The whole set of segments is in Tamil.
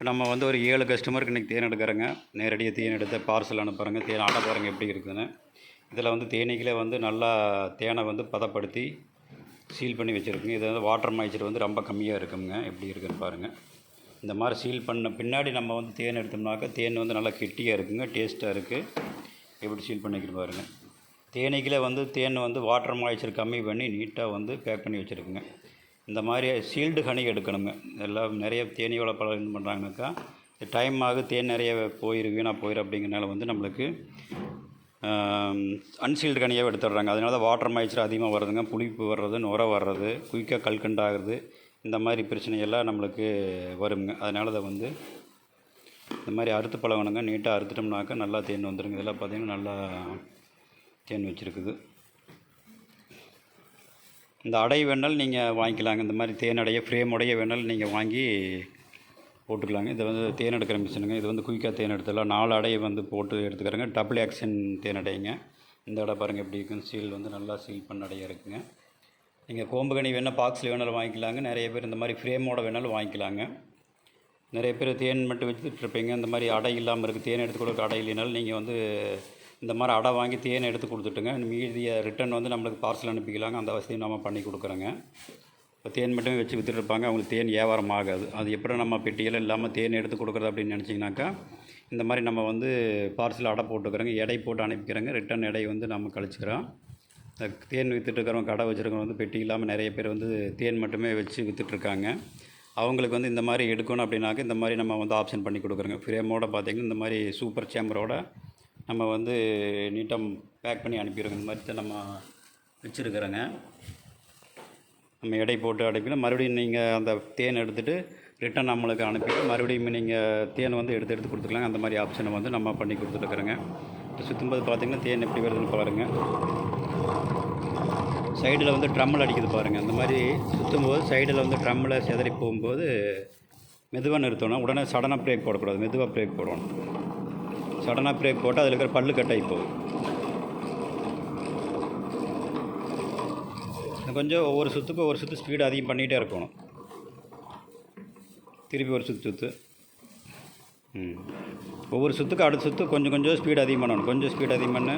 நம்ம வந்து ஒரு ஏழு கஸ்டமருக்கு இன்றைக்கி தேன் எடுக்கிறேங்க. நேரடியாக தேன் எடுத்து பார்சல் அனுப்புகிறேங்க தேன் ஆட பாருங்க எப்படி இருக்குதுன்னு. இதில் வந்து தேனீக்களே வந்து நல்லா தேனை வந்து பதப்படுத்தி சீல் பண்ணி வச்சுருக்குங்க. இது வந்து வாட்டர் மாய்ச்சர் வந்து ரொம்ப கம்மியாக இருக்குங்க. எப்படி இருக்குதுன்னு பாருங்கள் இந்த மாதிரி சீல் பண்ண பின்னாடி நம்ம வந்து தேன் எடுத்தோம்னாக்கா தேன் வந்து நல்லா கெட்டியாக இருக்குங்க. டேஸ்ட்டாக இருக்குது எப்படி சீல் பண்ணிக்கிட்டு பாருங்கள் தேனீக்களே வந்து தேன் வந்து வாட்டர் மாய்ச்சர் கம்மி பண்ணி நீட்டாக வந்து பேக் பண்ணி வச்சுருக்குங்க. இந்த மாதிரி சீல்டு ஹனி எடுக்கணுங்க. எல்லாம் நிறைய தேனி வளர்ப்பாளர் என்ன பண்ணுறாங்கனாக்கா டைம் ஆகு தேன் நிறைய போயிரு வீணாக போயிரு அப்படிங்கிறனால வந்து நம்மளுக்கு அன்சீல்டு கனியாக எடுத்துடுறாங்க. அதனால தான் வாட்டர் மாய்ச்சல் அதிகமாக வர்றதுங்க புளிப்பு வர்றது நுர வர்றது குயிக்காக கல்கண்டாகிறது இந்த மாதிரி பிரச்சனையெல்லாம் நம்மளுக்கு வருங்க. அதனால அதை வந்து இந்த மாதிரி அறுத்து பழகணுங்க. நீட்டாக அறுத்துட்டோம்னாக்கா நல்லா தேன் வந்துடுங்க இதெல்லாம் பார்த்திங்கன்னா நல்லா தேன் வச்சுருக்குது. இந்த அடை வேணாலும் நீங்கள் வாங்கிக்கலாங்க. இந்த மாதிரி தேன் அடைய ஃப்ரேம் உடைய வேணாலும் நீங்கள் வாங்கி போட்டுக்கலாங்க. இது வந்து தேன் எடுக்கிற மிஷினுங்க இது வந்து குயிக்காக தேன் எடுத்துடலாம். நாலு அடையை வந்து போட்டு எடுத்துக்கிறேங்க. டபுள் ஆக்ஷன் தேன் அடைங்க. இந்த அடை பாருங்கள் எப்படி இருக்குன்னு. சீல் வந்து நல்லா சீல் பண்ண அடையாக இருக்குங்க. நீங்கள் கோம்புகணி வேணால் பாக்ஸில் வேணாலும் வாங்கிக்கலாங்க. நிறைய பேர் இந்த மாதிரி ஃப்ரேமோட வேணாலும் வாங்கிக்கலாங்க. நிறைய பேர் தேன் மட்டும் வச்சுட்டு இருப்பீங்க. இந்த மாதிரி அடை இல்லாமல் இருக்குது தேன் எடுத்து கொடுக்க அடை இல்லைனாலும் நீங்கள் வந்து இந்த மாதிரி அடை வாங்கி தேன் எடுத்து கொடுத்துட்டுங்க. மீதியை ரிட்டன் வந்து நம்மளுக்கு பார்சல் அனுப்பிக்கலாங்க. அந்த வசதியும் நம்ம பண்ணி கொடுக்குறோங்க. இப்போ தேன் மட்டுமே வச்சு விற்றுருப்பாங்க அவங்களுக்கு தேன் வியாபாரம் ஆகாது. அது எப்படி நம்ம பெட்டியெல்லாம் இல்லாமல் தேன் எடுத்து கொடுக்குறது அப்படின்னு நினச்சிங்கனாக்கா இந்த மாதிரி நம்ம வந்து பார்சல் அடை போட்டுக்கிறோங்க. எடை போட்டு அனுப்பிக்கிறோங்க. ரிட்டன் எடை வந்து நம்ம கழிச்சிக்கிறோம். தேன் வித்துட்டு கடை வச்சுருக்கவங்க வந்து பெட்டி இல்லாமல் நிறைய பேர் வந்து தேன் மட்டுமே வச்சு விற்றுட்ருக்காங்க அவங்களுக்கு வந்து இந்த மாதிரி எடுக்கணும் அப்படின்னாக்க இந்த மாதிரி நம்ம வந்து ஆப்ஷன் பண்ணி கொடுக்குறோங்க. ஃப்ரேமோட பார்த்திங்கன்னா இந்த மாதிரி சூப்பர் சேம்பரோட நம்ம வந்து நீட்டாக பேக் பண்ணி அனுப்பிடுறோங்க இந்த மாதிரி தான் நம்ம வச்சுருக்குறோங்க. நம்ம எடை போட்டு அடைப்பினா மறுபடியும் நீங்கள் அந்த தேன் எடுத்துகிட்டு ரிட்டன் நம்மளுக்கு அனுப்பிட்டு மறுபடியும் நீங்கள் தேன் வந்து எடுத்து எடுத்து கொடுத்துக்கலாம். அந்த மாதிரி ஆப்ஷனை வந்து நம்ம பண்ணி கொடுத்துட்டுருக்குறோங்க சுற்றும்போது பார்த்திங்கன்னா தேன் எப்படி வருதுன்னு பாருங்கள் சைடில் வந்து ட்ரம்மில் அடிக்குது பாருங்கள் அந்த மாதிரி சுற்றும்போது சைடில் வந்து ட்ரம்மில் சிதறி போகும்போது மெதுவாக நிறுத்தணும். உடனே சடனாக பிரேக் போடக்கூடாது. மெதுவாக பிரேக் போடணும். சடனாக பிரேக் போட்டு அதில் இருக்கிற பல்லு கட்டாகி போகும் கொஞ்சம் ஒவ்வொரு சுற்றுக்கும் ஒவ்வொரு சுற்று ஸ்பீடு அதிகம் பண்ணிகிட்டே இருக்கணும். திருப்பி ஒரு சுற்று சுற்று ம். ஒவ்வொரு சுற்றுக்கு அடுத்த சுற்று கொஞ்சம் கொஞ்சம் ஸ்பீடு அதிகம் பண்ணணும். கொஞ்சம் ஸ்பீடு அதிகம் பண்ணு.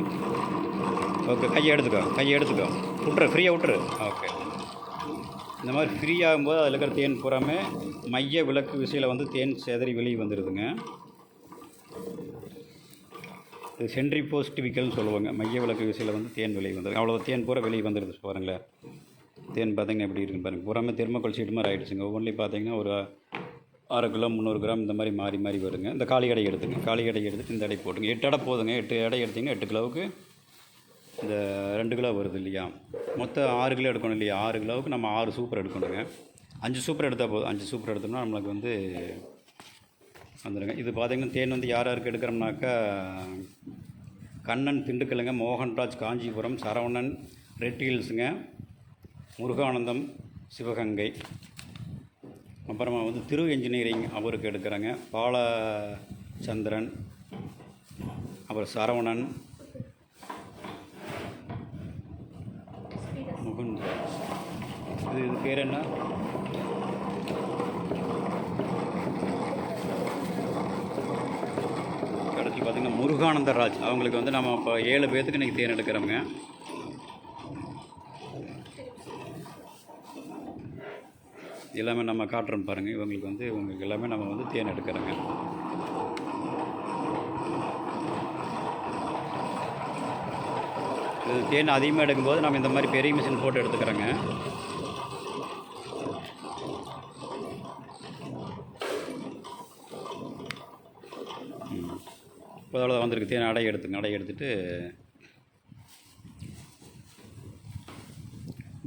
ஓகே கையை எடுத்துக்கோ கையை எடுத்துக்கோ. விட்ரு ஃப்ரீயாக விட்ரு ஓகே இந்த மாதிரி ஃப்ரீ ஆகும்போது அதில் இருக்கிற தேன் பூராமே மைய விளக்கு விசையில் வந்து தேன் செதறி வெளியே வந்துடுதுங்க சென்ட்ரி போஸ்ட் விக்கல்னு சொல்லுவாங்க. மைய விளக்கு விசையில் வந்து தேன் வெளியே வந்துடும் அவ்வளோ தேன் பூரா வெளியே வந்துடுது பாருங்களேன் தேன் பார்த்திங்கன்னா எப்படி இருக்குன்னு பாருங்கள் பூராமே தெர்மக்கோல் சீட்டு மாதிரி ஆகிடுச்சுங்க ஒவ்வொன்றிலையும் பார்த்தீங்கன்னா ஒரு அரை கிலோ முந்நூறு கிராம் இந்த மாதிரி மாறி மாறி வருங்க. இந்த காளி கடை எடுத்துங்க. காளி கடை எடுத்துட்டு இந்த எடை போட்டுங்க எட்டு எடை போதுங்க. எட்டு எடை எடுத்திங்கன்னா எட்டு கிலோவுக்கு இந்த ரெண்டு கிலோ வருது இல்லையா? மொத்தம் ஆறு கிலோ எடுக்கணும் இல்லையா? ஆறு கிலோவுக்கு நம்ம ஆறு சூப்பர் எடுக்கணுங்க. அஞ்சு சூப்பர் எடுத்தால் போதும். அஞ்சு சூப்பர் எடுத்தோம்னா நம்மளுக்கு வந்து வந்துடுங்க இது பார்த்திங்கன்னா தேன் வந்து யார் யாருக்கு எடுக்கிறோம்னாக்கா கண்ணன் திண்டுக்கல்லுங்க மோகன்ராஜ் காஞ்சிபுரம் சரவணன் ரெட் ஹில்ஸுங்க முருகானந்தம் சிவகங்கை. அப்புறமா வந்து திரு இன்ஜினியரிங் அவருக்கு எடுக்கிறேங்க. பாலச்சந்திரன் அப்புறம் சரவணன் முகுந்த் இது இது பேர் என்ன கடைசி பார்த்திங்கன்னா முருகானந்தராஜ் அவங்களுக்கு வந்து நம்ம இப்போ ஏழு பேர்த்துக்கு இன்றைக்கி தேன் எடுக்கிறோங்க எல்லாமே நம்ம காட்டுறோம் பாருங்கள் இவங்களுக்கு வந்து இவங்களுக்கு எல்லாமே நம்ம வந்து தேன் எடுக்கிறோங்க. இது தேன் அதிகமாக எடுக்கும்போது நம்ம இந்த மாதிரி பெரிய மிஷின் போட்டு எடுத்துக்கிறோங்க. இப்போ அவ்வளோ வந்திருக்கு. தேன் அடை எடுத்துங்க அடை எடுத்துட்டு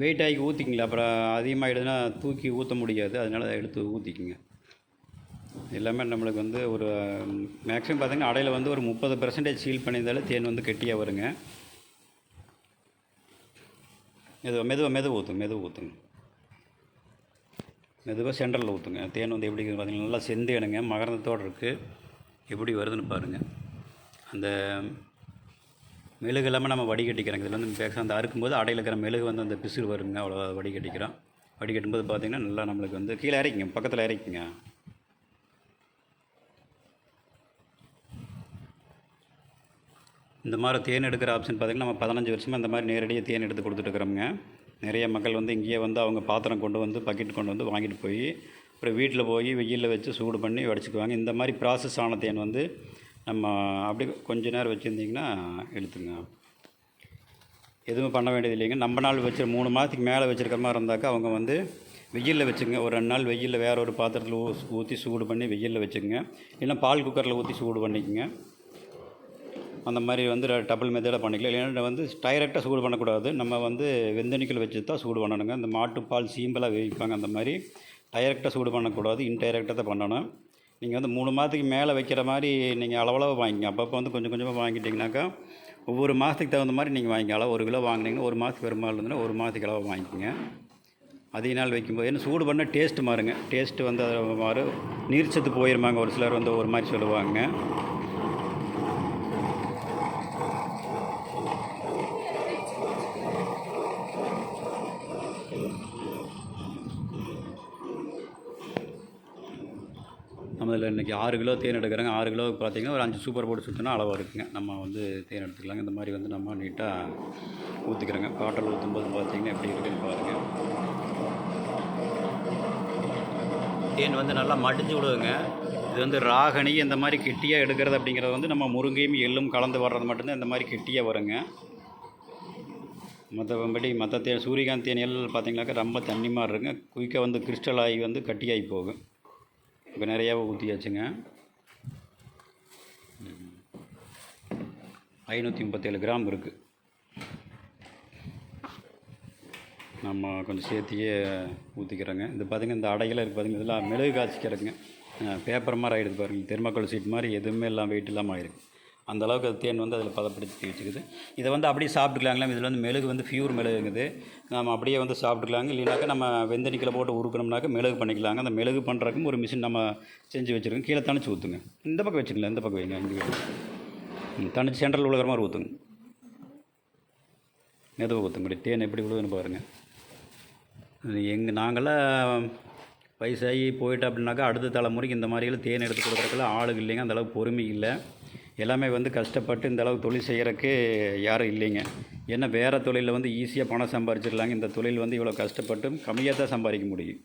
வெயிட் ஆகி ஊற்றிக்கிங்களா அப்புறம் அதிகமாகிடுதுன்னா தூக்கி ஊற்ற முடியாது. அதனால் அதை எடுத்து ஊற்றிக்கிங்க எல்லாமே நம்மளுக்கு வந்து ஒரு மேக்ஸிமம் பார்த்திங்கன்னா அடையில் வந்து ஒரு முப்பது பர்சன்டேஜ் சீல் பண்ணியிருந்தாலே தேன் வந்து கெட்டியாக வருங்க. மெதுவாக மெதுவாக மெது ஊற்றுங்க மெது ஊற்றுங்க மெதுவாக சென்டரில் ஊற்றுங்க தேன் வந்து எப்படி பார்த்தீங்கன்னா நல்லா செந்தேனுங்க. மகரந்தத்தோடு இருக்குது எப்படி வருதுன்னு பாருங்கள் அந்த மெழுகு இல்லாமல் நம்ம வடிகட்டிக்கிறோங்க இதில் வந்து பேச அந்த அறுக்கும்போது அடையில் இருக்கிற மெழுகு வந்து அந்த பிசுறு வருங்க. அவ்வளோ வடிகட்டிக்கிறோம் வடிகட்டும்போது பார்த்திங்கன்னா நல்லா நம்மளுக்கு வந்து கீழே இறக்கிங்க. பக்கத்தில் இறக்கிங்க. இந்த மாதிரி தேன் எடுக்கிற ஆப்ஷன் பார்த்திங்கன்னா நம்ம பதினஞ்சு வருஷமாக இந்த மாதிரி நேரடியாக தேன் எடுத்து கொடுத்துட்ருக்குறோங்க நிறைய மக்கள் வந்து இங்கேயே வந்து அவங்க பாத்திரம் கொண்டு வந்து பக்கெட் கொண்டு வந்து வாங்கிட்டு போய் அப்புறம் வீட்டில் போய் வெயிலில் வச்சு சூடு பண்ணி வடிச்சுக்குவாங்க. இந்த மாதிரி ப்ராசஸ் ஆன தேன் வந்து நம்ம அப்படி கொஞ்ச நேரம் வச்சுருந்திங்கன்னா எடுத்துங்க. எதுவும் பண்ண வேண்டியது இல்லைங்க. நம்ம நாள் வச்சு மூணு மாதத்துக்கு மேலே வச்சுருக்க மாதிரி இருந்தாக்கா அவங்க வந்து வெயிலில் வச்சுங்க. ஒரு ரெண்டு நாள் வெயிலில் வேறு ஒரு பாத்திரத்தில் ஊ ஊற்றி சூடு பண்ணி வெயிலில் வச்சுக்கோங்க இல்லைன்னா பால் குக்கரில் ஊற்றி சூடு பண்ணிக்கோங்க. அந்த மாதிரி வந்து டபுள் மெத்தடில் பண்ணிக்கலாம். இல்லைன்னா வந்து டைரெக்டாக சூடு பண்ணக்கூடாது. நம்ம வந்து வெந்தணிக்கல் வச்சு தான் சூடு பண்ணணுங்க. இந்த மாட்டுப்பால் சீம்பலாக வேவிப்பாங்க. அந்த மாதிரி டைரெக்டாக சூடு பண்ணக்கூடாது. இன்டைரக்டாக தான் பண்ணணும். நீங்கள் வந்து மூணு மாதத்துக்கு மேலே வைக்கிற மாதிரி நீங்கள் அளவளவு வாங்கிங்க அப்பப்போ வந்து கொஞ்சம் கொஞ்சமாக வாங்கிட்டிங்கனாக்கா ஒவ்வொரு மாதத்துக்கு தகுந்த மாதிரி நீங்கள் வாங்கிக்க அளவு ஒரு கிலோ வாங்கினீங்கன்னா ஒரு மாதத்துக்கு பெருமாள் இருந்ததுன்னா ஒரு மாதத்துக்கு அளவு வாங்கிக்கோங்க. அதிக நாள் வைக்கும்போது என்ன சூடு பண்ணால் டேஸ்ட்டு மாறுங்க. டேஸ்ட்டு வந்து அது மாறு. நீர்ச்சத்து போயிருமாங்க. ஒரு சிலர் வந்து ஒரு மாதிரி சொல்லுவாங்க. அதில் இன்றைக்கி ஆறு கிலோ தேன் எடுக்கிறாங்க. ஆறு கிலோ பார்த்தீங்கன்னா ஒரு அஞ்சு சூப்பர் போட்டு சுற்றினா அளவாக இருக்குங்க. நம்ம வந்து தேன் எடுத்துக்கலாங்க. இந்த மாதிரி வந்து நம்ம நீட்டாக ஊற்றிக்கிறோங்க பாட்டில் ஊற்றும்போது பார்த்திங்கன்னா எப்படி இருக்குன்னு பாருங்கள் தேன் வந்து நல்லா மடிஞ்சு விடுவோங்க இது வந்து ராகணி இந்த மாதிரி கெட்டியாக எடுக்கிறது அப்படிங்கிறது வந்து நம்ம முருங்கையும் எள்ளும் கலந்து வர்றது மட்டும்தான் இந்த மாதிரி கெட்டியாக வருங்க. மற்றபடி மற்ற தேன் சூரியகாந்த் தேனியல் எல்லாம் ரொம்ப தண்ணி மாதிரி இருக்குங்க. குயிக்காக வந்து கிறிஸ்டல் ஆகி வந்து கட்டியாகி போகும். இப்போ நிறையாவே ஊற்றியாச்சுங்க. ஐநூற்றி முப்பத்தேழு கிராம் இருக்குது நம்ம கொஞ்சம் சேர்த்தியே ஊற்றிக்கிறோங்க இது பார்த்திங்க இந்த அடையெல்லாம் இருக்குது பார்த்திங்க இதெல்லாம் மெழுகு காய்ச்சிக்கிறதுங்க. பேப்பர் மாதிரி ஆகிடுது பாருங்கள் தெர்மாக்கோல் சீட் மாதிரி எதுவுமே எல்லாம் வெயிட் இல்லாமல் ஆயிருக்கு. அந்த அளவுக்கு அது தேன் வந்து அதில் பதப்படுத்தி வச்சுக்குது. இதை வந்து அப்படியே சாப்பிட்டுக்கலாங்களா இதில் வந்து மெழுகு வந்து ஃபியூர் மெழுகுங்குது நம்ம அப்படியே வந்து சாப்பிட்டுக்கலாங்க. இல்லைனாக்கா நம்ம வெந்தணிக்கில் போட்டு உருக்கணும்னாக்க மெழுகு பண்ணிக்கலாங்க. அந்த மெழுகு பண்ணுறக்கும் ஒரு மிஷின் நம்ம செஞ்சு வச்சுருக்கோம். கீழே தணிச்சு ஊற்றுங்க இந்த பக்கம் வச்சுக்கலாம் இந்த பக்கம் வைங்க. இங்கே ம், தணிச்சு சென்ட்ரல் உழுகிற மாதிரி ஊற்றுங்க மெதுவாக ஊற்றுங்க தேன் எப்படி விழுதுன்னு பாருங்கள் எங்கள் நாங்களாம் வயசாகி போயிட்டு அப்படின்னாக்கா அடுத்த தலைமுறைக்கு இந்த மாதிரியெல்லாம் தேன் எடுத்து கொடுக்குறதுக்கெல்லாம் ஆளுங்க இல்லைங்க. அந்தளவுக்கு பொறுமை இல்லை. எல்லாமே வந்து கஷ்டப்பட்டு இந்த அளவுக்கு தொழில் செய்கிறக்கு யாரும் இல்லைங்க. ஏன்னா வேறு தொழிலில் வந்து ஈஸியாக பணம் சம்பாரிச்சிடலாங்க. இந்த தொழில் வந்து இவ்வளோ கஷ்டப்பட்டும் கம்மியாக தான் சம்பாதிக்க முடியும்.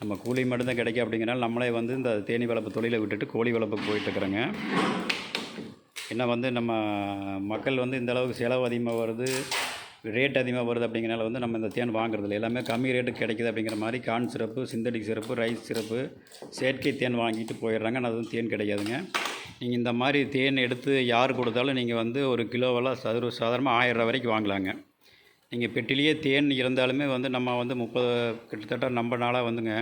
நம்ம கூலி மட்டும்தான் கிடைக்கும் அப்படிங்கிறனால நம்மளே வந்து இந்த தேனி வளர்ப்பு தொழிலை விட்டுட்டு கோழி வளர்ப்புக்கு போயிட்டுருக்குறோங்க. ஏன்னா வந்து நம்ம மக்கள் வந்து இந்த அளவுக்கு செலவு அதிகமாக வருது ரேட் அதிகமாக வருது அப்படிங்கிறனால வந்து நம்ம இந்த தேன் வாங்குறதில்ல. எல்லாமே கம்மி ரேட்டுக்கு கிடைக்குது அப்படிங்கிற மாதிரி கான் சிறப்பு சிந்தடிக் சிறப்பு ரைஸ் சிறப்பு செயற்கை தேன் வாங்கிட்டு போயிடுறாங்க. ஆனால் அது தேன் கிடைக்காதுங்க நீங்கள் இந்த மாதிரி தேன் எடுத்து யார் கொடுத்தாலும் நீங்கள் வந்து ஒரு கிலோவெல்லாம் சதுர சாதாரணமாக ஆயிரம் ரூபா வரைக்கும் வாங்கலாங்க. நீங்கள் பெட்டிலேயே தேன் இருந்தாலுமே வந்து நம்ம வந்து முப்பது கிட்டத்தட்ட நம்ம நாளாக வந்துங்க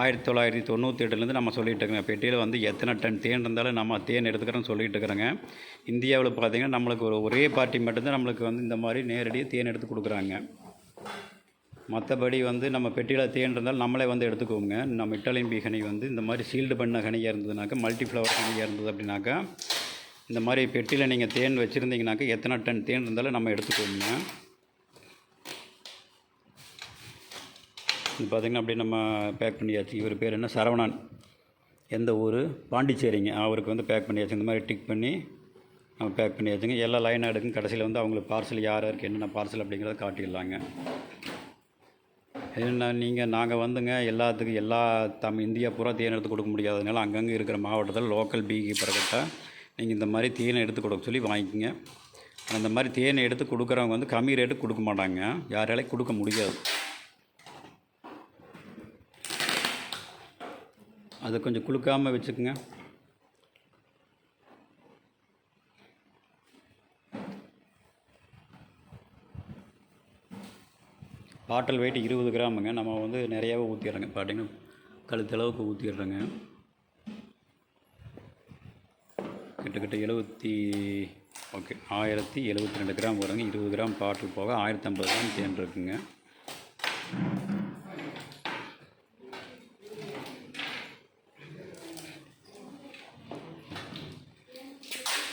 ஆயிரத்தி தொள்ளாயிரத்தி தொண்ணூற்றி எட்டுலேருந்து நம்ம சொல்லிகிட்டு இருக்கோங்க. பெட்டியில் வந்து எத்தனை டன் தேன் இருந்தாலும் நம்ம தேன் எடுத்துக்கிறோன்னு சொல்லிகிட்டு இருக்கிறோங்க இந்தியாவில் பார்த்தீங்கன்னா நம்மளுக்கு ஒரு ஒரே பார்ட்டி மட்டும்தான் நம்மளுக்கு வந்து இந்த மாதிரி நேரடியாக தேன் எடுத்து கொடுக்குறாங்க. மற்றபடி வந்து நம்ம பெட்டியில் தேன் இருந்தால் நம்மளே வந்து எடுத்துக்குவோங்க நம்ம இட்டாலியன் பீ ஹனி வந்து இந்த மாதிரி சீல்டு பண்ண ஹனியாக இருந்ததுனாக்கா மல்டி ஃப்ளவர் ஹனியாக இருந்தது அப்படின்னாக்கா இந்த மாதிரி பெட்டியில் நீங்கள் தேன் வச்சுருந்தீங்கனாக்கா எத்தனை டன் தேன் இருந்தாலும் நம்ம எடுத்துக்குவோங்க இது பார்த்திங்கன்னா அப்படியே நம்ம பேக் பண்ணியாச்சு. இவர் பேர் என்ன? சரவணன். எந்த ஊர்? பாண்டிச்சேரிங்க. அவருக்கு வந்து பேக் பண்ணியாச்சு. இந்த மாதிரி டிக் பண்ணி நம்ம பேக் பண்ணியாச்சுங்க. எல்லா லைனாக எடுக்கும் கடைசியில் வந்து அவங்களுக்கு பார்சல் யார் யாருக்கு என்னென்ன பார்சல் அப்படிங்கிறத காட்டிடலாங்க. என்ன நீங்கள் நாங்கள் வந்துங்க எல்லாத்துக்கும் எல்லா தம் இந்தியா பூரா தேன் எடுத்து கொடுக்க முடியாததுனால அங்கங்கே இருக்கிற மாவட்டத்தில் லோக்கல் பீ கீப்பர்கிட்ட நீங்கள் இந்த மாதிரி தேனை எடுத்து கொடுக்க சொல்லி வாங்கிக்கோங்க. அந்த மாதிரி தேனை எடுத்து கொடுக்குறவங்க வந்து கம்மி ரேட்டுக்கு கொடுக்க மாட்டாங்க. யாராலையும் கொடுக்க முடியாது. அதை கொஞ்சம் குளுக்காமல் வச்சுக்கோங்க. பாட்டில் வெயிட் இருபது கிராமுங்க. நம்ம வந்து நிறையாவே ஊற்றிடுறோங்க பார்த்தீங்கன்னா கழுத்தளவுக்கு ஊற்றிடுறோங்க கிட்டத்தட்ட எழுபத்தி ஓகே ஆயிரத்தி எழுபத்தி ரெண்டு கிராம் வருங்க. இருபது கிராம் பாட்டில் போக ஆயிரத்தி ஐம்பது கிராம் தேன் இருக்குங்க.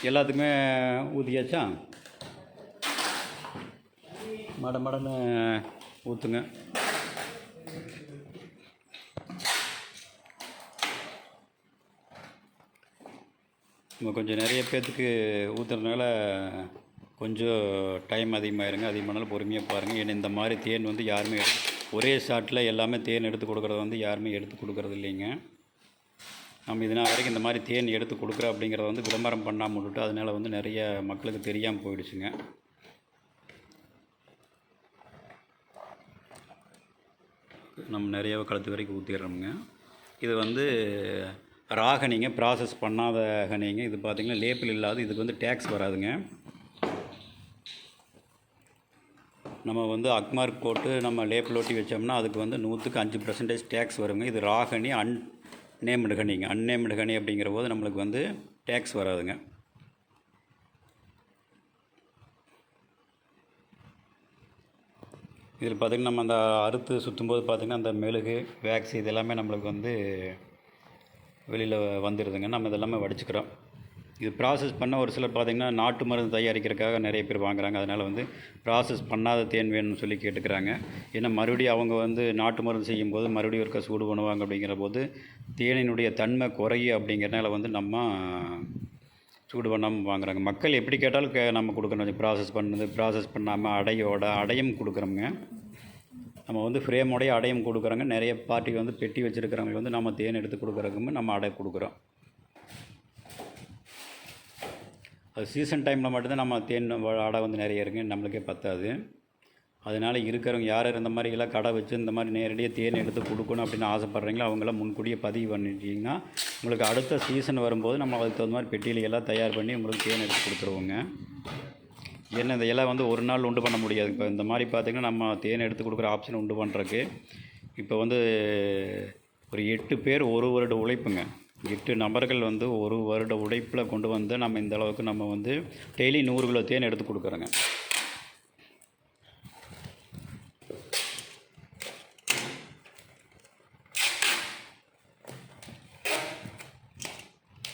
எல்லாத்துக்குமே ஊற்றியாச்சா மட மடன்னு ஊற்றுங்க நம்ம கொஞ்சம் நிறைய பேர்த்துக்கு ஊற்றுறதுனால கொஞ்சம் டைம் அதிகமாகிருங்க அதிகமானாலும் பொறுமையாக பாருங்கள் ஏன்னா இந்த மாதிரி தேன் வந்து யாருமே எடுத்து ஒரே ஷாட்டில் எல்லாமே தேன் எடுத்து கொடுக்குறத வந்து யாருமே எடுத்து கொடுக்குறது இல்லைங்க. நம்ம இதனால் வரைக்கும் இந்த மாதிரி தேன் எடுத்து கொடுக்குறோம் அப்படிங்கிறத வந்து விளம்பரம் பண்ணாமல் விட்டுட்டு அதனால் வந்து நிறைய மக்களுக்கு தெரியாமல் போயிடுச்சுங்க. நம்ம நிறைய கழுத்து வரைக்கும் ஊற்றிடுறோமுங்க இது வந்து ராகனிங்க ப்ராசஸ் பண்ணாத ஹனிங்க இது பார்த்திங்கன்னா லேபிள் இல்லாத இதுக்கு வந்து டேக்ஸ் வராதுங்க. நம்ம வந்து அக்மார்க் போட்டு நம்ம லேபிள் ஒட்டி வச்சோம்னா அதுக்கு வந்து நூற்றுக்கு அஞ்சு பர்சன்டேஜ் டேக்ஸ் வருங்க. இது ராகனி அன் நேம்டு ஹனிங்க அன்னேம்டு ஹனி அப்படிங்கிற போது நம்மளுக்கு வந்து டேக்ஸ் வராதுங்க. இதில் பார்த்திங்கன்னா நம்ம அந்த அறுத்து சுற்றும்போது பார்த்திங்கன்னா அந்த மெழுகு வேக்ஸ் இது எல்லாமே நம்மளுக்கு வந்து வெளியில் வந்துடுதுங்க நம்ம இதெல்லாமே வடிச்சுக்கிறோம். இது ப்ராசஸ் பண்ண ஒரு சிலர் பார்த்திங்கன்னா நாட்டு மருந்து தயாரிக்கிறதுக்காக நிறைய பேர் வாங்குறாங்க. அதனால் வந்து ப்ராசஸ் பண்ணாத தேன் வேணும்னு சொல்லி கேட்டுக்கிறாங்க. ஏன்னா மறுபடியும் அவங்க வந்து நாட்டு மருந்து செய்யும்போது மறுபடியும் ஒருக்கா சூடு பண்ணுவாங்க அப்படிங்கிற போது தேனினுடைய தன்மை குறையும் அப்படிங்கிறனால வந்து நம்ம சூடு பண்ணாமல் வாங்குறாங்க. மக்கள் எப்படி கேட்டாலும் கே நம்ம கொடுக்கணும். ப்ராசஸ் பண்ணது ப்ராசஸ் பண்ணாமல் அடையோட அடையும் கொடுக்குறோங்க நம்ம வந்து ஃப்ரேமோடைய அடையும் கொடுக்குறோங்க. நிறைய பார்ட்டி வந்து பெட்டி வச்சுருக்கிறவங்க வந்து நம்ம தேன் எடுத்து கொடுக்குறதுக்கு நம்ம அடை கொடுக்குறோம். அது சீசன் டைமில் மட்டும்தான் நம்ம தேன் வ- அடை வந்து நிறைய இருக்குங்க. நம்மளுக்கே பத்தாது. அதனால் இருக்கிறவங்க யார் யார் இந்த மாதிரி எல்லாம் கடை வச்சு இந்த மாதிரி நேரடியாக தேன் எடுத்து கொடுக்கணும் அப்படின்னு ஆசைப்பட்றீங்களோ அவங்களாம் முன்கூட்டியே பதிவு பண்ணிட்டீங்கன்னா உங்களுக்கு அடுத்த சீசன் வரும்போது நம்ம அதுக்கு தகுந்த மாதிரி பெட்டியில் எல்லாம் தயார் பண்ணி உங்களுக்கு தேன் எடுத்து கொடுத்துருவோங்க. ஏன்னா இந்த இலை வந்து ஒரு நாள் உண்டு பண்ண முடியாது. இப்போ இந்த மாதிரி பார்த்திங்கன்னா நம்ம தேன் எடுத்து கொடுக்குற ஆப்ஷன் உண்டு பண்ணுறதுக்கு இப்போ வந்து ஒரு எட்டு பேர் ஒரு வருட உழைப்புங்க. எட்டு நபர்கள் வந்து ஒரு வருட உழைப்பில் கொண்டு வந்து நம்ம இந்த அளவுக்கு நம்ம வந்து டெய்லி நூறு கிலோ தேன் எடுத்து கொடுக்குறோங்க.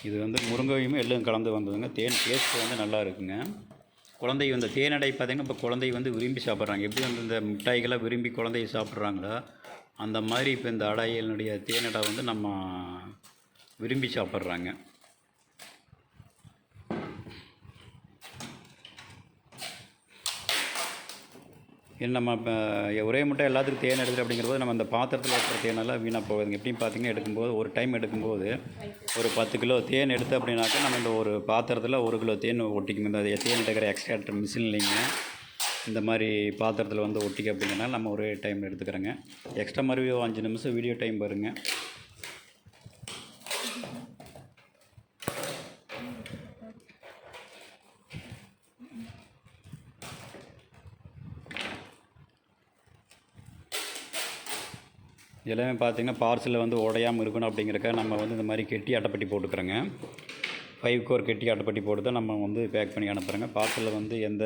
இது வந்து முருங்கையும் எள்ளும் கலந்து வந்ததுங்க. தேன் டேஸ்ட் வந்து நல்லா இருக்குங்க. குழந்தை இந்த தேனடை பார்த்திங்கன்னா இப்போ குழந்தை வந்து விரும்பி சாப்பிட்றாங்க. எப்படி வந்து இந்த மிட்டாய்களை விரும்பி குழந்தைய சாப்பிட்றாங்களோ அந்த மாதிரி இப்போ இந்த அடையினுடைய தேனடை வந்து நம்ம விரும்பி சாப்பிட்றாங்க. நம்ம இப்போ ஒரே மட்டும் எல்லாத்துக்கும் தேன் எடுக்குது அப்படிங்கிறபோது நம்ம அந்த பாத்திரத்தில் இருக்கிற தேனெல்லாம் வீணாக போகுதுங்க. எப்படின்னு பார்த்தீங்கன்னா எடுக்கும்போது ஒரு டைம் எடுக்கும்போது ஒரு பத்து கிலோ தேன் எடுத்து அப்படின்னாக்கா நம்ம இந்த ஒரு பாத்திரத்தில் ஒரு கிலோ தேன் ஒட்டிக்கும் இந்த தேன் எடுக்கிற எக்ஸ்ட்ராக்டர் மிஷின் இல்லைங்க. இந்த மாதிரி பாத்திரத்தில் வந்து ஒட்டிக்க அப்படிங்கிறனால நம்ம ஒரே டைம் எடுத்துக்கிறோங்க. எக்ஸ்ட்ரா மறுபடியும் அஞ்சு நிமிஷம் வீடியோ டைம் பாருங்கள் எல்லாமே பார்த்திங்கன்னா பார்சலில் வந்து உடையாமல் இருக்கணும் அப்படிங்கிறக்க நம்ம வந்து இந்த மாதிரி கெட்டி அட்டைப்பட்டி போட்டுக்கிறோங்க. ஃபைவ் கோர் கெட்டி அட்டைப்பட்டி போட்டு தான் நம்ம வந்து பேக் பண்ணி அனுப்புகிறோங்க பார்சலில் வந்து எந்த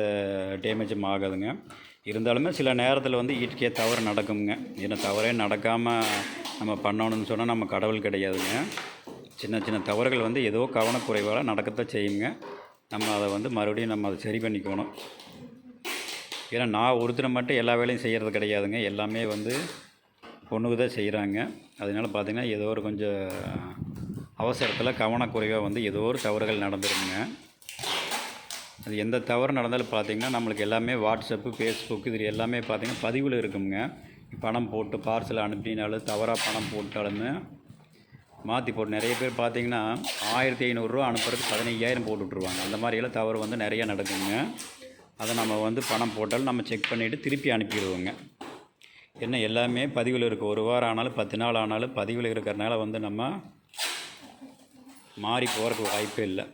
டேமேஜும் ஆகாதுங்க. இருந்தாலுமே சில நேரத்தில் வந்து ஈட்டுக்கே தவறு நடக்குங்க. ஏன்னா தவறே நடக்காமல் நம்ம பண்ணணும்னு சொன்னால் நம்ம கடவுள் கிடையாதுங்க. சின்ன சின்ன தவறுகள் வந்து ஏதோ கவனக்குறைவால் நடக்கத்தான் செய்யுங்க. நம்ம அதை வந்து மறுபடியும் நம்ம அதை சரி பண்ணிக்கணும். ஏன்னா நான் ஒருத்தரை மட்டும் எல்லா வேலையும் செய்கிறது கிடையாதுங்க. எல்லாமே வந்து பொண்ணுக்கு தான் செய்கிறாங்க அதனால பார்த்திங்கன்னா ஏதோ ஒரு கொஞ்சம் அவசரத்தில் கவனக்குறைவாக வந்து ஏதோ ஒரு தவறுகள் நடந்துருங்க. அது எந்த தவறு நடந்தாலும் பார்த்திங்கன்னா நம்மளுக்கு எல்லாமே வாட்ஸ்அப்பு ஃபேஸ்புக் இது எல்லாமே பார்த்திங்கன்னா பதிவில் இருக்குங்க. பணம் போட்டு பார்சல் அனுப்பினாலும் தவறாக பணம் போட்டாலுமே மாற்றி போட்டு நிறைய பேர் பார்த்திங்கன்னா ஆயிரத்தி ஐநூறுரூவா அனுப்புறதுக்கு பதினையாயிரம் போட்டு விட்ருவாங்க அந்த மாதிரியெல்லாம் தவறு வந்து நிறையா நடக்குங்க. அதை நம்ம வந்து பணம் போட்டாலும் நம்ம செக் பண்ணிவிட்டு திருப்பி அனுப்பிடுவோங்க. என்ன எல்லாமே பதிவில் இருக்குது ஒரு வாரம் ஆனாலும் பத்து நாள் ஆனாலும் பதிவில் இருக்கிறனால வந்து நம்ம மாறி போகிறதுக்கு வாய்ப்பே இல்லை.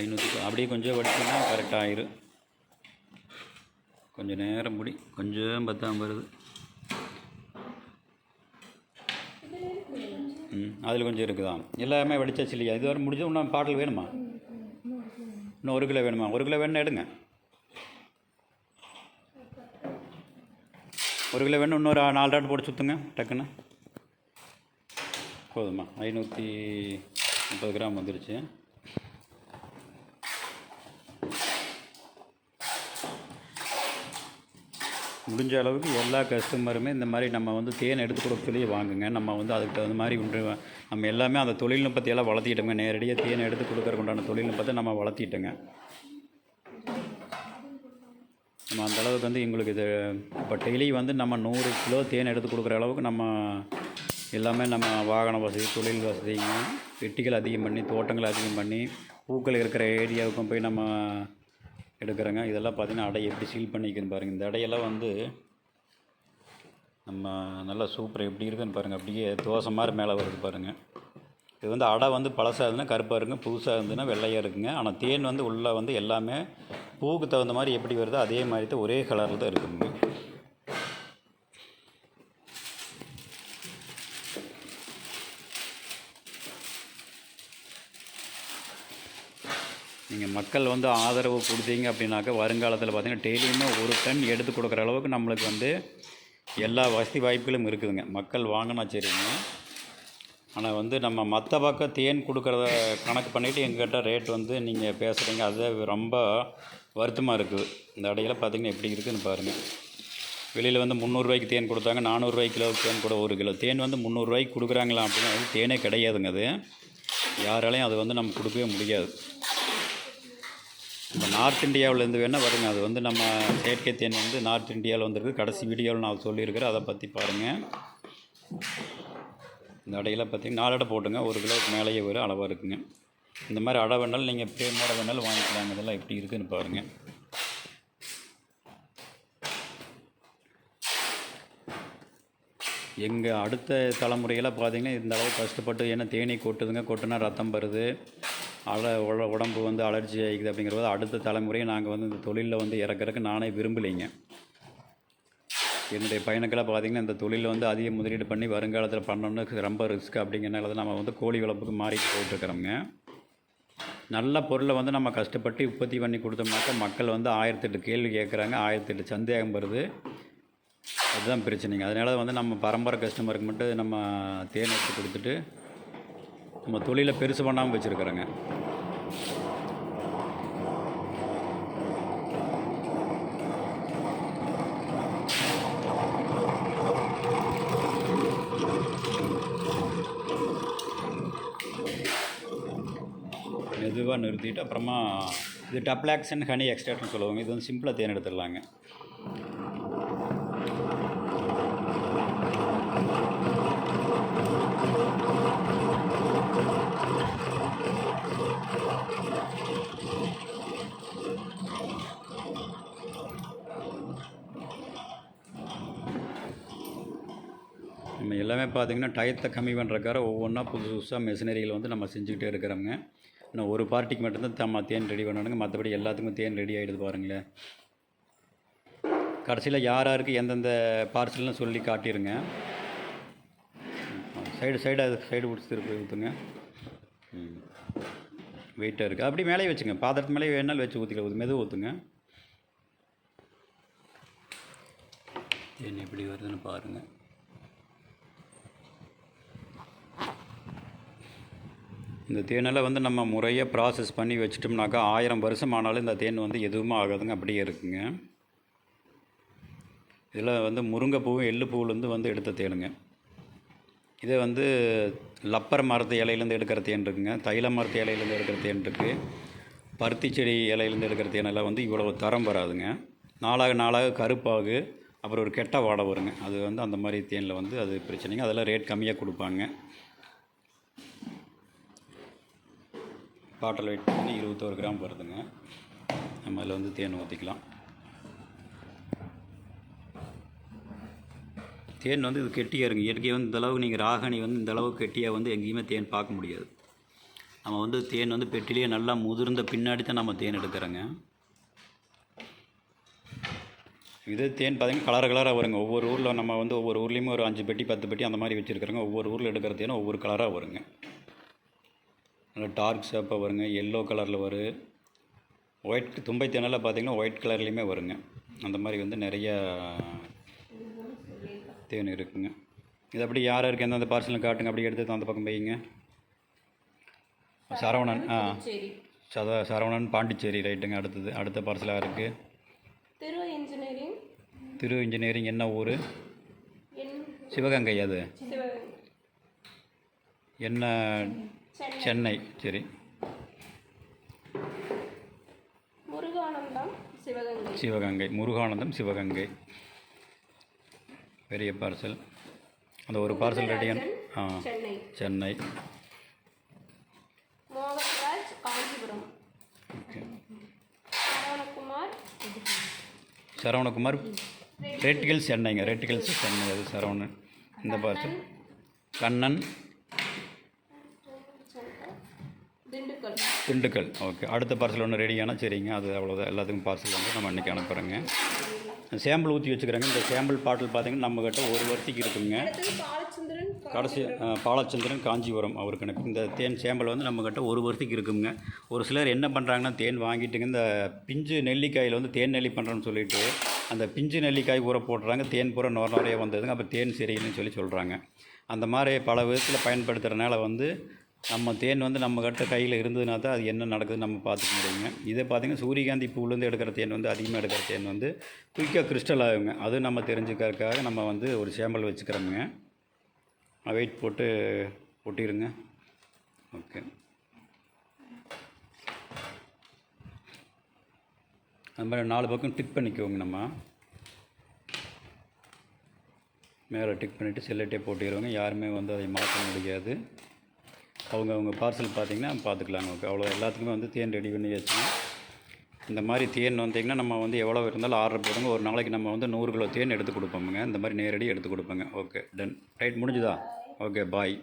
ஐநூற்றி அப்படியே கொஞ்சம் வடிச்சோம்னா கரெக்டாக ஆயிரும் கொஞ்சம் நேரம் முடி கொஞ்சம் பத்தாம் வருது. ம் அதில் கொஞ்சம் இருக்குதான் எல்லாமே வடிச்சாச்சு இல்லையா? இது வரை முடிஞ்சு இன்னும் பாட்டில் வேணுமா? இன்னும் ஒரு கிலோ வேணுமா? ஒரு கிலோ வேணும் எடுங்க. ஒரு கிலோ வேணும் இன்னொரு நாலு ராட் போட்டு சுற்றுங்க டக்குன்னு. போதுமா? ஐநூற்றி முப்பது கிராம் வந்துருச்சு. முடிஞ்ச அளவுக்கு எல்லா கஸ்டமருமே இந்த மாதிரி நம்ம வந்து தேன் எடுத்து கொடுக்கலையே வாங்குங்க. நம்ம வந்து அதுக்கு தகுந்த மாதிரி ஒன்று நம்ம எல்லாமே அந்த தொழில்நுட்பத்தையெல்லாம் வளர்த்திட்டோங்க. நேரடியாக தேன் எடுத்து கொடுக்கறதுக்கு உண்டான தொழில்நுட்பத்தை நம்ம வளர்த்திட்டோங்க. நம்ம அந்த அளவுக்கு வந்து எங்களுக்கு இது இப்போ டெய்லி வந்து நம்ம நூறு கிலோ தேன் எடுத்து கொடுக்குற அளவுக்கு நம்ம எல்லாமே நம்ம வாகன வசதி தொழில் வசதிங்க. வெட்டிகள் அதிகம் பண்ணி தோட்டங்கள் அதிகம் பண்ணி பூக்கள் இருக்கிற ஏரியாவுக்கும் போய் நம்ம எடுக்கிறோங்க. இதெல்லாம் பார்த்திங்கன்னா அடை எப்படி சீல் பண்ணிக்குன்னு பாருங்கள் இந்த அடையெல்லாம் வந்து நம்ம நல்லா சூப்பர் எப்படி இருக்குதுன்னு பாருங்கள் அப்படியே தோசை மாதிரி மேலே வருது பாருங்கள் இது வந்து அடை வந்து பழசாக இருந்ததுன்னா கருப்பாக இருக்குங்க. புதுசாக இருந்ததுன்னா வெள்ளையாக இருக்குங்க. ஆனால் தேன் வந்து உள்ளே வந்து எல்லாமே பூவுக்கு தகுந்த மாதிரி எப்படி வருதோ அதே மாதிரி தான் ஒரே கலரில் தான் இருக்குங்க. நீங்கள் மக்கள் வந்து ஆதரவு கொடுத்தீங்க அப்படின்னாக்கா வருங்காலத்தில் பார்த்தீங்கன்னா டெய்லியுமே ஒரு டன் எடுத்து கொடுக்குற அளவுக்கு நம்மளுக்கு வந்து எல்லா வசதி வாய்ப்புகளும் இருக்குதுங்க. மக்கள் வாங்கினா சரிங்க. ஆனால் வந்து நம்ம மற்ற பக்கம் தேன் கொடுக்குறத கணக்கு பண்ணிவிட்டு எங்கிட்ட ரேட் வந்து நீங்கள் பேசுகிறீங்க அது ரொம்ப வருத்தமாக இருக்குது இந்த இடையில பார்த்தீங்கன்னா எப்படி இருக்குதுன்னு பாருங்கள் வெளியில் வந்து முந்நூறுரூவாய்க்கு தேன் கொடுத்தாங்க. நானூறுரூவாய்க்கு கிலோ தேன் கூட ஒரு கிலோ. தேன் வந்து முந்நூறுரூவாய்க்கு கொடுக்குறாங்களா அப்படின்னா அது தேனே கிடையாதுங்க அது. யாராலையும் அது வந்து நம்ம கொடுக்கவே முடியாது. இப்போ நார்த் இந்தியாவிலேருந்து வேணால் வருங்க. அது வந்து நம்ம செயற்கை தேன் வந்து நார்த் இந்தியாவில் வந்திருக்கு. கடைசி வீடியோவில் நான் சொல்லியிருக்கிறேன். அதை பற்றி பாருங்கள் இந்த அடையெல்லாம் பார்த்தீங்கன்னா நாலடை போட்டுங்க. ஒரு கிலோவுக்கு மேலேயே ஒரு அளவாக இருக்குங்க. இந்த மாதிரி அடை வேணாலும் நீங்கள் பிரேமோட வேணாலும் வாங்கிக்கலாங்க. இதெல்லாம் எப்படி இருக்குதுன்னு பாருங்கள் எங்கள் அடுத்த தலைமுறையெல்லாம் பார்த்தீங்கன்னா இந்த அளவுக்கு கஷ்டப்பட்டு ஏன்னா தேனீ கொட்டுதுங்க. கொட்டுனா ரத்தம் வருது. அல உட- உடம்பு வந்து அலர்ஜி ஆகிக்குது அப்படிங்கிறது அடுத்த தலைமுறையை நாங்கள் வந்து இந்த தொழிலில் வந்து இறக்குறதுக்கு நானே விரும்பலைங்க. என்னுடைய பையனுக்கெல்லாம் பார்த்தீங்கன்னா இந்த தொழிலில் வந்து அதிக முதலீடு பண்ணி வருங்காலத்தில் பண்ணணும்னு ரொம்ப ரிஸ்க் அப்படிங்கிறனால தான் நம்ம வந்து கோழி வளர்ப்புக்கு மாறிட்டு போயிட்டுருக்குறோங்க நல்ல பொருளை வந்து நம்ம கஷ்டப்பட்டு உற்பத்தி பண்ணி கொடுத்தோம்னாக்கா மக்கள் வந்து ஆயிரத்தெட்டு கேள்வி கேட்குறாங்க ஆயிரத்தெட்டு சந்தேகம் வருது. அதுதான் பிரச்சனைங்க. அதனால வந்து நம்ம பரம்பரை கஸ்டமருக்கு மட்டும் நம்ம தேன் எடுத்து கொடுத்துட்டு நம்ம தொழிலை பெருசு பண்ணாமல் வச்சுருக்குறோங்க. மெதுவாக நிறுத்திட்டு அப்புறமா இது டப்ளாக்ஸ் அண்ட் ஹனி எக்ஸ்ட்ராக்ட்னு சொல்லுவாங்க. இது வந்து சிம்பிளாக தேர்ந்தெடுத்துடலாங்க எடுத்துடலாங்க நம்ம எல்லாமே பார்த்திங்கன்னா டயத்தை கம்மி பண்ணுறக்கார ஒவ்வொன்றா புதுசு புதுசாக மிஷினரிகள் வந்து நம்ம செஞ்சுக்கிட்டே இருக்கிறோங்க இன்னும் ஒரு பார்ட்டிக்கு மட்டும்தான் தம்ம தேன் ரெடி பண்ணணுங்க. மற்றபடி எல்லாத்துக்கும் தேன் ரெடி ஆகிடுது பாருங்களேன் கடைசியில் யார் யாருக்கு எந்தெந்த பார்சல்னு சொல்லி காட்டிடுங்க சைடு சைடு அது சைடு பிடிச்சி திருப்பி ஊற்றுங்க ம். வெயிட்டாக இருக்குது அப்படி மேலே வச்சுங்க. பாத்திரத்து மேலே வேணாலும் வச்சு ஊற்றிக்கலாம் ஊற்று மெதுவாக ஊற்றுங்க தேன் எப்படி வருதுன்னு பாருங்கள் இந்த தேனெல்லாம் வந்து நம்ம முறையாக ப்ராசஸ் பண்ணி வச்சிட்டோம்னாக்கா ஆயிரம் வருஷம் ஆனாலும் இந்த தேன் வந்து எதுவுமே ஆகாதுங்க அப்படியே இருக்குங்க. இதில் வந்து முருங்கைப்பூவும் எள்ளுப்பூவிலேருந்து வந்து எடுத்த தேனுங்க. இதே வந்து லப்பர் மரத்து இலையிலேருந்து எடுக்கிற தேன் இருக்குங்க தைல மரத்து இலையிலேருந்து எடுக்கிற தேன் இருக்குது பருத்தி செடி இலையிலேருந்து எடுக்கிற தேனெல்லாம் வந்து இவ்வளவு தரம் வராதுங்க. நாளாக நாளாக கருப்பாகு அப்புறம் ஒரு கெட்ட வாடை வருங்க. அது வந்து அந்த மாதிரி தேனில் வந்து அது பிரச்சனைங்க. அதெல்லாம் ரேட் கம்மியாக கொடுப்பாங்க. பாட்டில் வெயிட் பண்ணி இருபத்தோரு கிராம் வருதுங்க. நம்ம அதில் வந்து தேன் ஊற்றிக்கலாம். தேன் வந்து இது கெட்டியாக இருங்க இயற்கையாக வந்து இந்தளவுக்கு நீங்கள் ராகனி வந்து இந்தளவுக்கு கெட்டியாக வந்து எங்கேயுமே தேன் பார்க்க முடியாது. நம்ம வந்து தேன் வந்து பெட்டிலேயே நல்லா முதிர்ந்த பின்னாடி தான் நம்ம தேன் எடுக்கிறோங்க. இதே தேன் பார்த்தீங்கன்னா கலர் கலராக வருங்க. ஒவ்வொரு ஊரில் நம்ம வந்து ஒவ்வொரு ஊர்லேயுமே ஒரு அஞ்சு பெட்டி பத்து பெட்டி அந்த மாதிரி வச்சுருக்குறோங்க. ஒவ்வொரு ஊரில் எடுக்கிற தேனும் ஒவ்வொரு கலராக வருங்க. நல்லா டார்க் ஷேப்பாக வருங்க எல்லோ கலரில் வரும் ஒயிட் தும்பை தேனெல்லாம் பார்த்தீங்கன்னா ஒயிட் கலர்லேயுமே வருங்க. அந்த மாதிரி வந்து நிறைய தேன் இருக்குங்க. இது அப்படி யார் யாருக்கு எந்தெந்த பார்சலும் காட்டுங்க. அப்படி எடுத்து அந்த பக்கம் வைங்க. சரவணன் ஆ. சத சரவணன் பாண்டிச்சேரி ரைட்டுங்க. அடுத்தது அடுத்த பார்சலாக இருக்குது திரு இன்ஜினியரிங் திரு இன்ஜினியரிங் என்ன ஊர்? சிவகங்கை அது? என்ன சென்னை. சரி. முருகானந்தம் சிவகங்கை. சிவகங்கை முருகானந்தம் சிவகங்கை. பெரிய பார்சல் அந்த ஒரு பார்சல் ரெடியான ஆ சென்னை. சென்னை. மோகன்ராஜ் காஞ்சிபுரம். சரவணகுமார். சரவணகுமார் ரெட்டிகல்ஸ் சென்னைங்க ரெட்டிகல்ஸ் சென்னை அது சரவணன். இந்த பார்சல் கண்ணன் திண்டுக்கல். ஓகே அடுத்த பார்சல் ஒன்று ரெடியானா சரிங்க. அது அவ்வளோதான் எல்லாத்துக்கும் பார்சல் வந்து நம்ம இன்றைக்கி அனுப்புகிறோங்க சாம்பிள் ஊற்றி வச்சுக்கிறாங்க. இந்த சாம்பிள் பாட்டில் பார்த்தீங்கன்னா நம்மக்கிட்ட ஒரு வருத்திக்கு இருக்குங்க. கடைசி பாலச்சந்திரன் காஞ்சிபுரம் அவருக்கு எனக்கு இந்த தேன் சேம்பல் வந்து நம்மக்கிட்ட ஒரு வருஷத்துக்கு இருக்குங்க. ஒரு சிலர் என்ன பண்ணுறாங்கன்னா தேன் வாங்கிட்டுங்க இந்த பிஞ்சு நெல்லிக்காயில் வந்து தேன் நெல்லி பண்ணுறோன்னு சொல்லிட்டு அந்த பிஞ்சு நெல்லிக்காய் ஊற போடுறாங்க. தேன் பூரா நுர நிறைய வந்ததுங்க. அப்போ தேன் சரியில்லைன்னு சொல்லி சொல்கிறாங்க அந்த மாதிரி பல விதத்தில் பயன்படுத்துகிறனால வந்து நம்ம தேன் வந்து நம்ம கிட்ட கையில் இருந்ததுனா தான் அது என்ன நடக்குதுன்னு நம்ம பார்த்துக்க முடியுங்க. இதை பார்த்திங்கன்னா சூரியகாந்தி பூலேருந்து எடுக்கிற தேன் வந்து அதிகமாக எடுக்கிற தேன் வந்து குயிக்காக கிறிஸ்டல் ஆகுங்க. அது நம்ம தெரிஞ்சுக்கிறதுக்காக நம்ம வந்து ஒரு சேம்பல் வச்சுக்கிறோமுங்க. வெயிட் போட்டு ஒட்டிடுங்க ஓகே. அது மாதிரி நாலு பக்கம் டிக் பண்ணிக்கோங்க நம்ம. மேலே டிக் பண்ணிவிட்டு செல்லட்டே போட்டிடுவோங்க யாருமே வந்து அதை மாற்ற முடியாது. அவங்க அவங்க பார்சல் பார்த்தீங்கன்னா பார்த்துக்கலாங்க ஓகே அவ்வளோ எல்லாத்துக்குமே வந்து தேன் ரெடி பண்ணி வச்சுங்க இந்த மாதிரி தேன் வந்தீங்கன்னா நம்ம வந்து எவ்வளோ இருந்தாலும் ஆர்டர் போடுங்க. ஒரு நாளைக்கு நம்ம வந்து நூறு கிலோ தேன் எடுத்து கொடுப்போமுங்க. இந்த மாதிரி நேரடி எடுத்து கொடுப்போங்க. ஓகே டன் ரைட் முடிஞ்சுதா? Okay bye